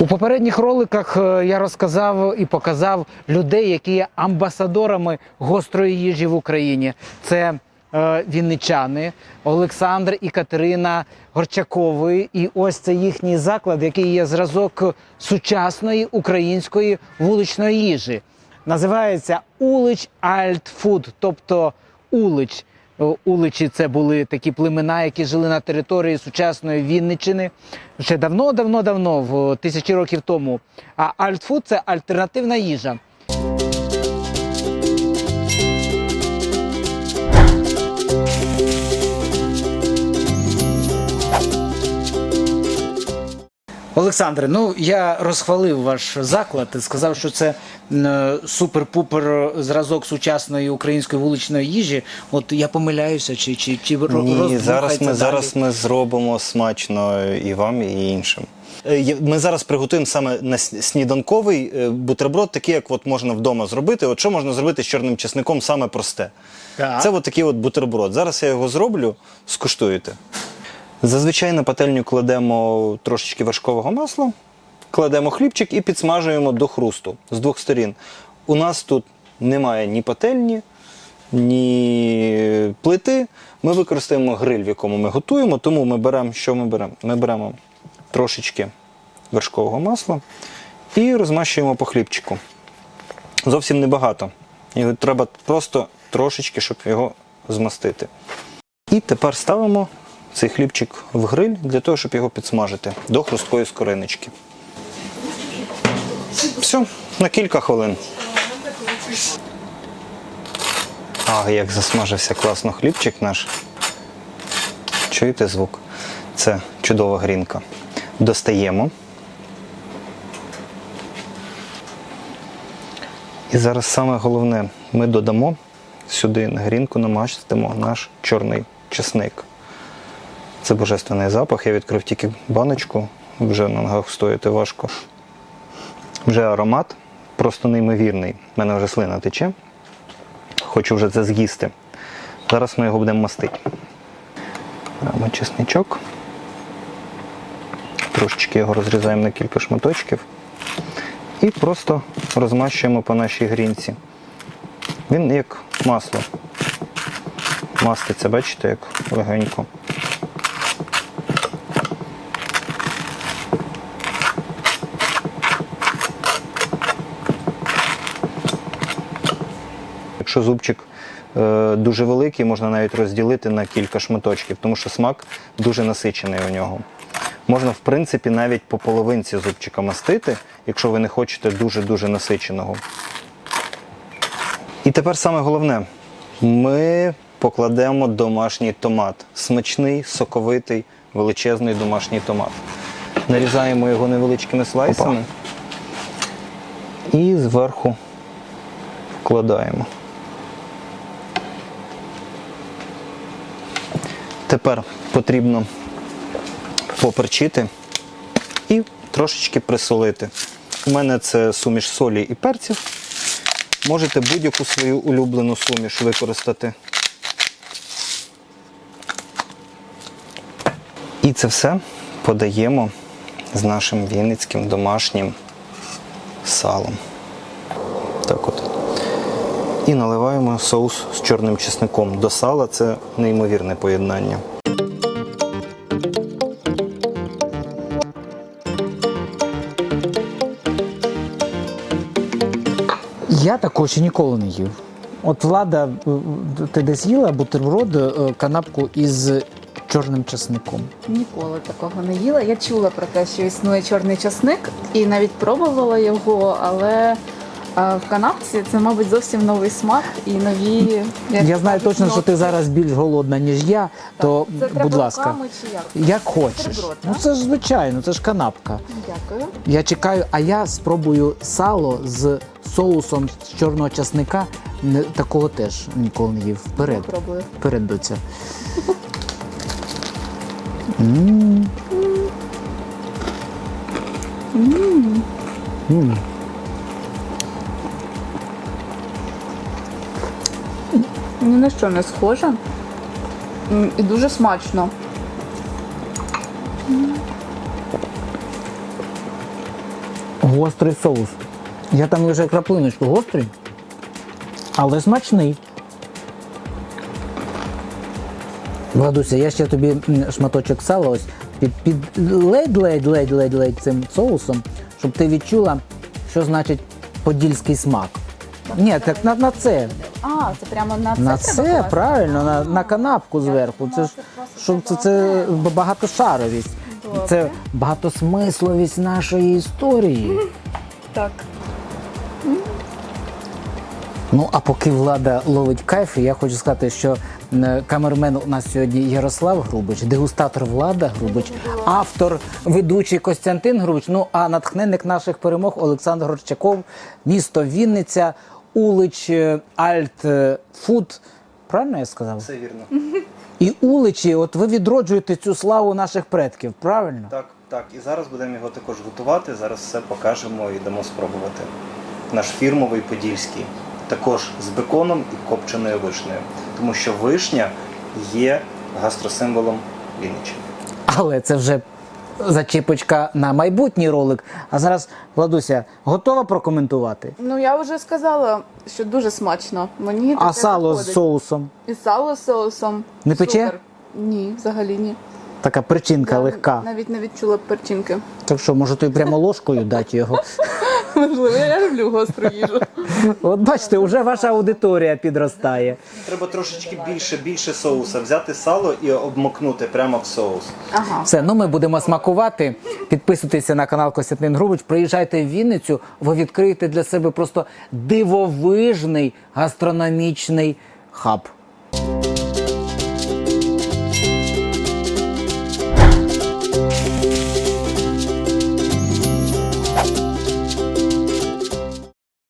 У попередніх роликах е, я розказав і показав людей, які є амбасадорами гострої їжі в Україні. Це е, вінничани Олександр і Катерина Горчакови. І ось це їхній заклад, який є зразок сучасної української вуличної їжі. Називається Улич Альт Фуд, тобто Улич. О, Уличі це були такі племена, які жили на території сучасної Вінниччини ще давно, давно, давно, в тисячі років тому. А альтфуд це альтернативна їжа. Олександре, ну я розхвалив ваш заклад і сказав, що це е, супер-пупер зразок сучасної української вуличної їжі. От я помиляюся, чи чи, чи Ні, зараз ми далі? зараз ми зробимо смачно і вам, і іншим. Е, Ми зараз приготуємо саме на сніданковий е, бутерброд, такий, як от можна вдома зробити. От що можна зробити з чорним чесником, саме просте. Так. Це от такий от бутерброд. Зараз я його зроблю, скуштуєте. Зазвичай на пательню кладемо трошечки вершкового масла, кладемо хлібчик і підсмажуємо до хрусту з двох сторін. У нас тут немає ні пательні, ні плити. Ми використаємо гриль, в якому ми готуємо, тому ми беремо, що ми беремо? Ми беремо трошечки вершкового масла і розмащуємо по хлібчику. Зовсім небагато. Його треба просто трошечки, щоб його змастити. І тепер ставимо цей хлібчик в гриль для того, щоб його підсмажити до хрусткої скориночки. Все, на кілька хвилин. А, як засмажився класно хлібчик наш. Чуєте звук? Це чудова грінка. Достаємо. І зараз саме головне, ми додамо сюди на грінку намастимо наш чорний чесник. Це божественний запах. Я відкрив тільки баночку, вже на ногах стояти важко. Вже аромат просто неймовірний. У мене вже слина тече. Хочу вже це з'їсти. Зараз ми його будемо мастити. Беремо чесничок. Трошечки його розрізаємо на кілька шматочків. І просто розмащуємо по нашій грінці. Він як масло. Маститься, бачите, як легенько. Якщо зубчик е, дуже великий, можна навіть розділити на кілька шматочків, тому що смак дуже насичений у нього. Можна, в принципі, навіть по половинці зубчика мастити, якщо ви не хочете дуже-дуже насиченого. І тепер саме головне, ми покладемо домашній томат. Смачний, соковитий, величезний домашній томат. Нарізаємо його невеличкими слайсами і зверху вкладаємо. Тепер потрібно поперчити і трошечки присолити. У мене це суміш солі і перців. Можете будь-яку свою улюблену суміш використати. І це все подаємо з нашим вінницьким домашнім салом. Так от. І наливаємо соус з чорним чесником. До сала це неймовірне поєднання. Я такого ще ніколи не їв. От влада, е, ти десь їла бутерброд, е, канапку із чорним часником. Ніколи такого не їла. Я чула про те, що існує чорний часник, і навіть пробувала його, але в канапці це, мабуть, зовсім новий смак і нові. як Я знаю кажуть, точно, що ти нотки. зараз більш голодна, ніж я, то Це треба будь ласка, руками чи як? як хочеш. Бутерброд, Ну так? це ж звичайно, це ж канапка. Дякую. Я чекаю, а я спробую сало з соусом з чорного часника. Не- Такого теж ніколи не їв. Вперед. Спробую. Вперед до цього. М. М. Ні на що не схоже. І дуже смачно. Гострий соус. Я там вже краплиночку гострий, але смачний. Владуся, я ще тобі шматочок сала ось під, під ледь-ледь-ледь-ледь-ледь цим соусом, щоб ти відчула, що значить подільський смак. Ні, так на, на це. А, це прямо на це На треба це класти? правильно, на, на канапку зверху. Це ж щоб це, це багатошаровість. Добре. Це багатосмисловість нашої історії. Так. Ну а поки влада ловить кайф, я хочу сказати, що камермен у нас сьогодні Ярослав Грубич, дегустатор Влада Грубич, автор, ведучий Костянтин Грубич. Ну а натхненник наших перемог Олександр Горчаков, місто Вінниця, Улич е, Альт е, Фуд. Правильно я сказав? Все вірно. І уличі, от ви відроджуєте цю славу наших предків, правильно? Так, так. І зараз будемо його також готувати. Зараз все покажемо і дамо спробувати. Наш фірмовий подільський. Також з беконом і копченою вишнею. Тому що вишня є гастросимволом Вінниччини. Але це вже зачіпочка на майбутній ролик. А зараз, Владуся, готова прокоментувати? Ну я вже сказала, що дуже смачно. Мені А таке сало з заходить. соусом. І сало з соусом. Не пече? Супер. Ні, взагалі ні. Така причинка Я легка. Навіть не відчула перчинки. Так що, може, тобі прямо ложкою дати його? Можливо, я люблю гостру їжу. От бачите, вже ваша аудиторія підростає. Треба трошечки більше, більше соуса. Взяти сало і обмокнути прямо в соус. Ага. Все, ну ми будемо смакувати. Підписуйтеся на канал Костянтин Грубич. Приїжджайте в Вінницю, ви відкриєте для себе просто дивовижний гастрономічний хаб.